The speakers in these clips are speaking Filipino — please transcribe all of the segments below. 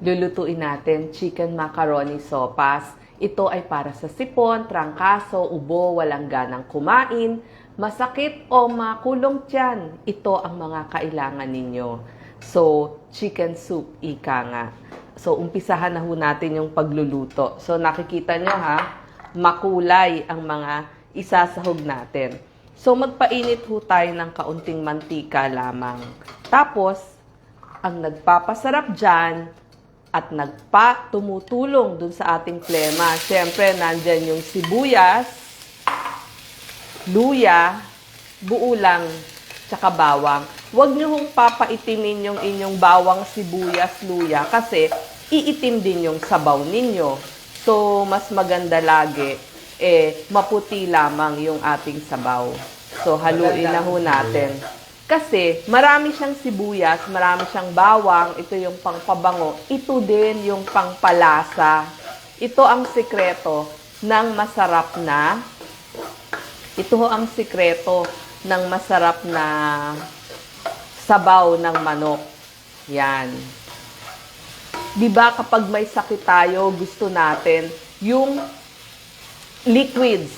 lulutuin natin chicken macaroni sopas. Ito ay para sa sipon, trangkaso, ubo, walang ganang kumain, masakit o makulong tiyan. Ito ang mga kailangan ninyo. So, chicken soup, ika nga. So, umpisahan na ho natin yung pagluluto. So, nakikita nyo ha, makulay ang mga isasahog natin. So, magpainit ho tayo ng kaunting mantika lamang. Tapos, ang nagpapasarap dyan at nagpa tumutulong dun sa ating plema. Siyempre, nandyan yung sibuyas, luya, buo lang, tsaka bawang. Huwag nyo hong papaitimin yung inyong bawang, sibuyas, luya kasi iitim din yung sabaw ninyo. So, mas maganda lagi, eh, maputi lamang yung ating sabaw. So, haluin na ho natin. Kasi, marami siyang sibuyas, marami siyang bawang, ito yung pangpabango, ito din yung pangpalasa. Ito ang sikreto ng masarap na, ito ang sikreto ng masarap na sabaw ng manok. Yan. 'Di ba kapag may sakit tayo, gusto natin yung liquids.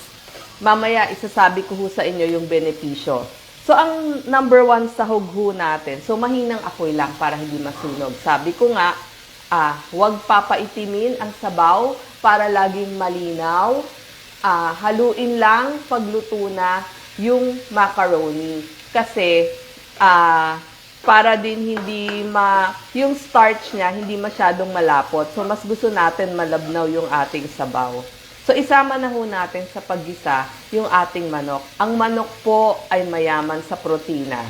Mamaya isasabi ko sa inyo yung benepisyo. So ang number one sa hugho natin, so mahinang apoy lang para hindi masunog. Sabi ko nga, ah, huwag papaitimin ang sabaw para laging malinaw. Ah, haluin lang pagluto na yung macaroni. Kasi ah, para din hindi ma yung starch niya hindi masyadong malapot. So mas gusto natin malabnaw yung ating sabaw. So isama na ho natin sa paggisa yung ating manok. Ang manok po ay mayaman sa protina.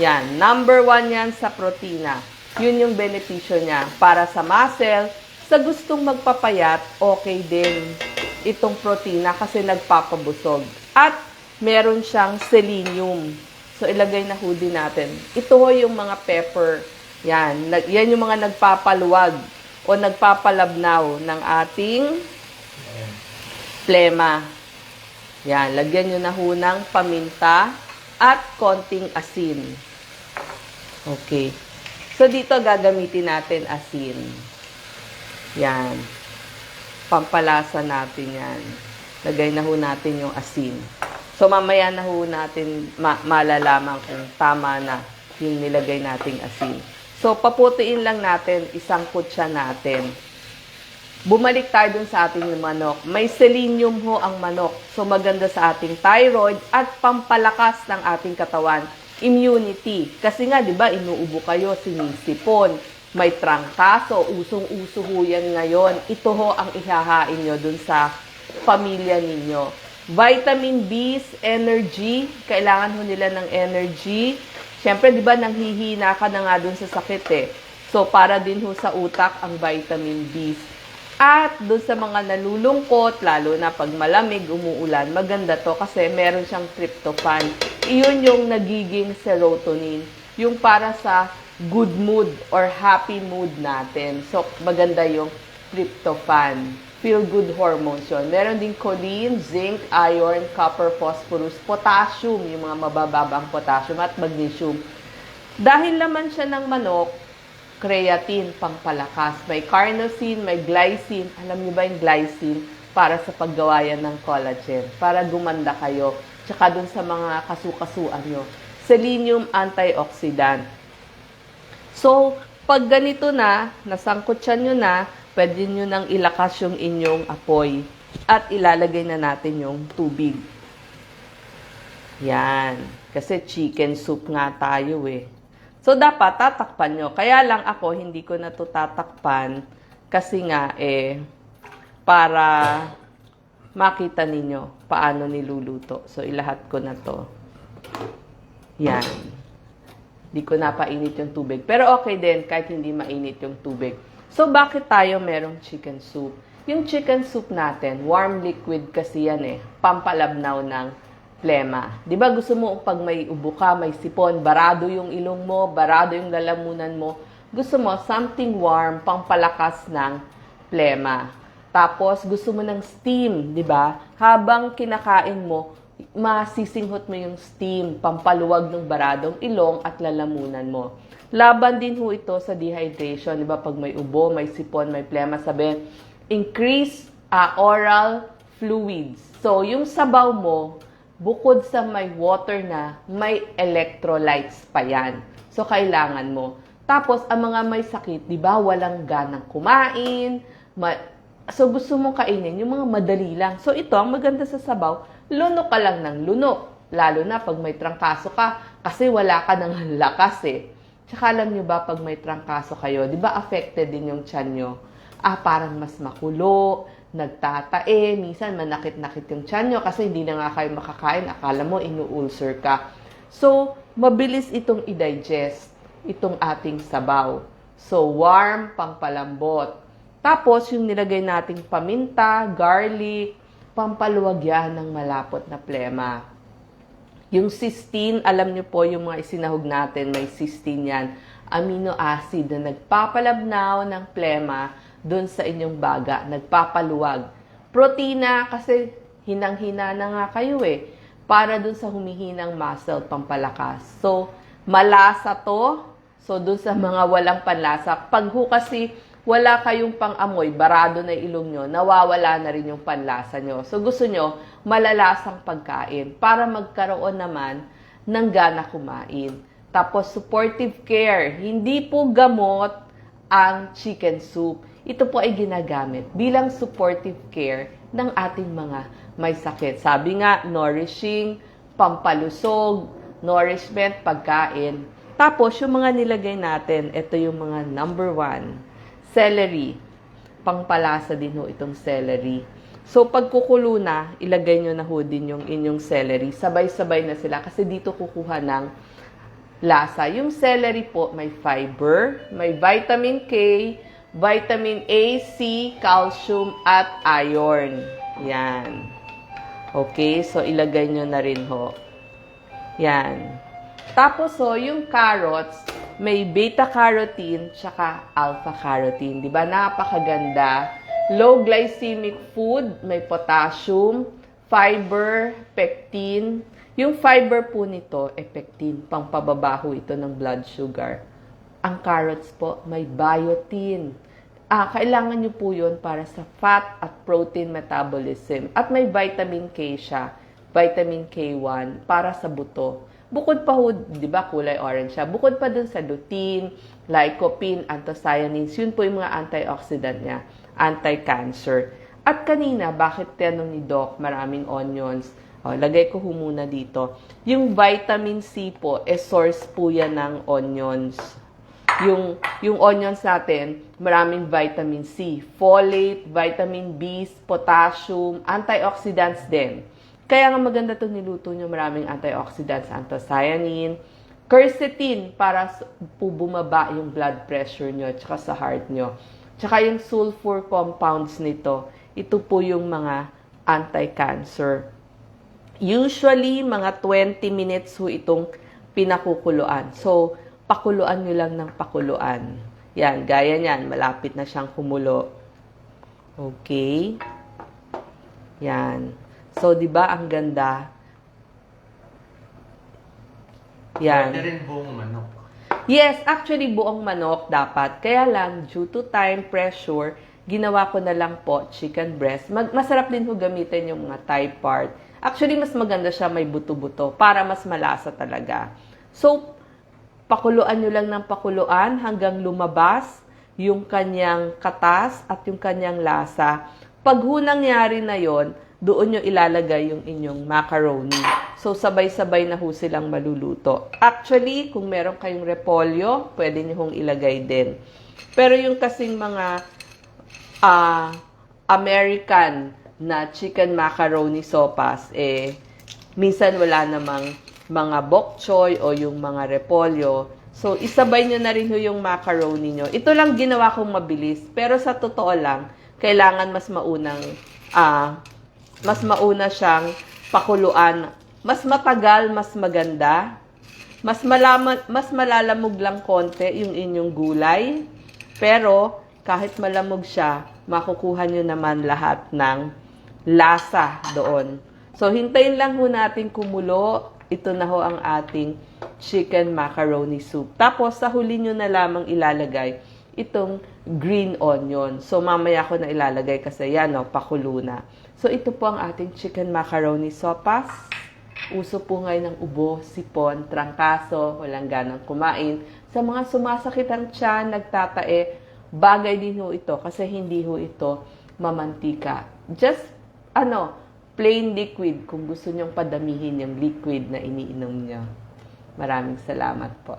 Yan, number one yan sa protina. Yun yung benepisyo niya. Para sa muscle, sa gustong magpapayat, okay din itong protina kasi nagpapabusog. At meron siyang selenium. So, ilagay na ho din natin. Ito ho yung mga pepper. Yan. Yan yung mga nagpapaluwag o nagpapalabnaw ng ating plema. Yan. Lagyan nyo na ho ng paminta at konting asin. Okay. So, dito gagamitin natin asin. Yan. Pampalasa natin yan. Lagay na ho natin yung asin. So, mamaya na ho natin ma- malalaman kung tama na yung nilagay nating asin. So, paputiin lang natin, isang kutsa natin. Bumalik tayo dun sa ating manok. May selenium ho ang manok. So, maganda sa ating thyroid at pampalakas ng ating katawan. Immunity. Kasi nga, di ba, inuubo kayo, sinisipon. May trangkaso, usong-uso ho yan ngayon. Ito ho ang ihahain nyo dun sa pamilya ninyo. Vitamin B, energy. Kailangan ho nila ng energy. Siyempre, di ba, nanghihina ka na nga dun sa sakit eh. So, para din ho sa utak ang vitamin B. At doon sa mga nalulungkot, lalo na pag malamig, umuulan, maganda to kasi meron siyang tryptophan. Iyon yung nagiging serotonin. Yung para sa good mood or happy mood natin. So, maganda yung tryptophan. Feel-good hormones yun. Meron din choline, zinc, iron, copper, phosphorus, potassium, yung mga mabababang potassium at magnesium. Dahil laman siya ng manok, creatine, pampalakas. May carnosine, may glycine. Alam niyo ba yung glycine? Para sa paggawa yan ng collagen. Para gumanda kayo. Tsaka dun sa mga kasukasuan nyo. Selenium antioxidant. So, pag ganito na, nasangkot siya nyo na, pwede nyo nang ilakas yung inyong apoy. At ilalagay na natin yung tubig. Yan. Kasi chicken soup nga tayo eh. So, dapat tatakpan nyo. Kaya lang ako, hindi ko na to tatakpan kasi nga, eh, para makita ninyo paano niluluto. So, ilahat ko na to. Yan. Hindi ko napainit yung tubig. Pero okay din, kahit hindi mainit yung tubig. So, bakit tayo merong chicken soup? Yung chicken soup natin, warm liquid kasi yan eh. Pampalabnaw ng plema. 'Di ba gusto mo pag may ubo ka, may sipon, barado yung ilong mo, barado yung lalamunan mo, gusto mo something warm pampalakas ng plema. Tapos gusto mo ng steam, 'di ba? Habang kinakain mo, masisinghot mo yung steam, pampaluwag ng baradong ilong at lalamunan mo. laban din ho ito sa dehydration. Di ba? Pag may ubo, may sipon, may plema, sabi, increase ah, oral fluids. So, yung sabaw mo, bukod sa may water na, may electrolytes pa yan. So, kailangan mo. Tapos, ang mga may sakit, di ba, walang ganang kumain, ma- so gusto mong kainin yung mga madali lang. So, ito, ang maganda sa sabaw, lunok ka lang ng lunok. Lalo na pag may trangkaso ka, kasi wala ka ng lakas eh. Tsaka alam nyo ba, pag may trangkaso kayo, di ba affected din yung tiyan nyo? Ah, parang mas makulo, nagtatae, minsan manakit-nakit yung tiyan nyo kasi hindi na nga kayo makakain, akala mo inu-ulcer ka. So, mabilis itong i-digest, itong ating sabaw. So, warm, pampalambot. Tapos, yung nilagay nating paminta, garlic, pampaluwag yan ng malapot na plema. Yung cysteine, alam niyo po yung mga isinahog natin, may cysteine yan. Amino acid na nagpapalabnaw ng plema doon sa inyong baga, nagpapaluwag. Protina, kasi hinang-hina na nga kayo eh, para doon sa humihinang muscle, pampalakas. So, malasa to. So, doon sa mga walang panlasa, pag ho kasi wala kayong pang-amoy, barado na ilong nyo, nawawala na rin yung panlasa nyo. So gusto nyo, malalasang pagkain para magkaroon naman ng gana kumain. Tapos supportive care, hindi po gamot ang chicken soup. Ito po ay ginagamit bilang supportive care ng ating mga may sakit. Sabi nga, nourishing, pampalusog, nourishment, pagkain. Tapos, yung mga nilagay natin, ito yung mga number one celery. Pangpalasa din ho itong celery. So, pag kukulo na, ilagay nyo na ho din yung inyong celery. Sabay-sabay na sila kasi dito kukuha ng lasa. Yung celery po, may fiber, may vitamin K, vitamin A, C, calcium, at iron. Yan. Okay, so ilagay nyo na rin ho. Yan. Tapos so, yung carrots, may beta-carotene tsaka alpha-carotene. Di ba? Napakaganda. Low glycemic food, may potassium, fiber, pectin. Yung fiber po nito, e pectin, pangpababaho ito ng blood sugar. Ang carrots po, may biotin. Ah, kailangan nyo po yun para sa fat at protein metabolism. At may vitamin K siya, vitamin K1, para sa buto. Bukod pa ho, di ba, kulay orange siya. Bukod pa dun sa lutein, lycopene, anthocyanins, yun po yung mga antioxidant niya, anti-cancer. At kanina, bakit tanong ni Doc, maraming onions? O, lagay ko ho muna dito. Yung vitamin C po, eh source po yan ng onions. Yung, yung onions natin, maraming vitamin C, folate, vitamin B, potassium, antioxidants din. Kaya nga maganda itong niluto nyo, maraming antioxidants, anthocyanin, quercetin para po bumaba yung blood pressure nyo at saka sa heart nyo. Tsaka yung sulfur compounds nito, ito po yung mga anti-cancer. Usually, mga 20 minutes ho itong pinakukuluan. So, pakuluan nyo lang ng pakuluan. Yan, gaya niyan, malapit na siyang kumulo. Okay. Yan. So, di ba ang ganda? Yan. Pwede rin buong manok. Yes, actually buong manok dapat. Kaya lang, due to time pressure, ginawa ko na lang po chicken breast. Mag masarap din ho gamitin yung mga thigh part. Actually, mas maganda siya may buto-buto para mas malasa talaga. So, pakuluan nyo lang ng pakuluan hanggang lumabas yung kanyang katas at yung kanyang lasa. Pag ho nangyari na yon, doon nyo ilalagay yung inyong macaroni. So, sabay-sabay na ho silang maluluto. Actually, kung meron kayong repolyo, pwede nyo hong ilagay din. Pero yung kasing mga ah, American na chicken macaroni sopas, eh, minsan wala namang mga bok choy o yung mga repolyo. So, isabay nyo na rin yung macaroni nyo. Ito lang ginawa kong mabilis. Pero sa totoo lang, kailangan mas maunang, ah, mas mauna siyang pakuluan. Mas matagal, mas maganda. Mas, malaman, mas malalamog lang konti yung inyong gulay. Pero, kahit malamog siya, makukuha nyo naman lahat ng lasa doon. So, hintayin lang ho natin kumulo ito na ho ang ating chicken macaroni soup. Tapos, sa huli nyo na lamang ilalagay itong green onion. So, mamaya ko na ilalagay kasi yan, no, pakulo na. So, ito po ang ating chicken macaroni sopas. Uso po ngayon ng ubo, sipon, trangkaso, walang ganang kumain. Sa mga sumasakit ang tiyan, nagtatae, bagay din ho ito kasi hindi ho ito mamantika. Just, ano, plain liquid kung gusto nyong padamihin yung liquid na iniinom nyo. Maraming salamat po.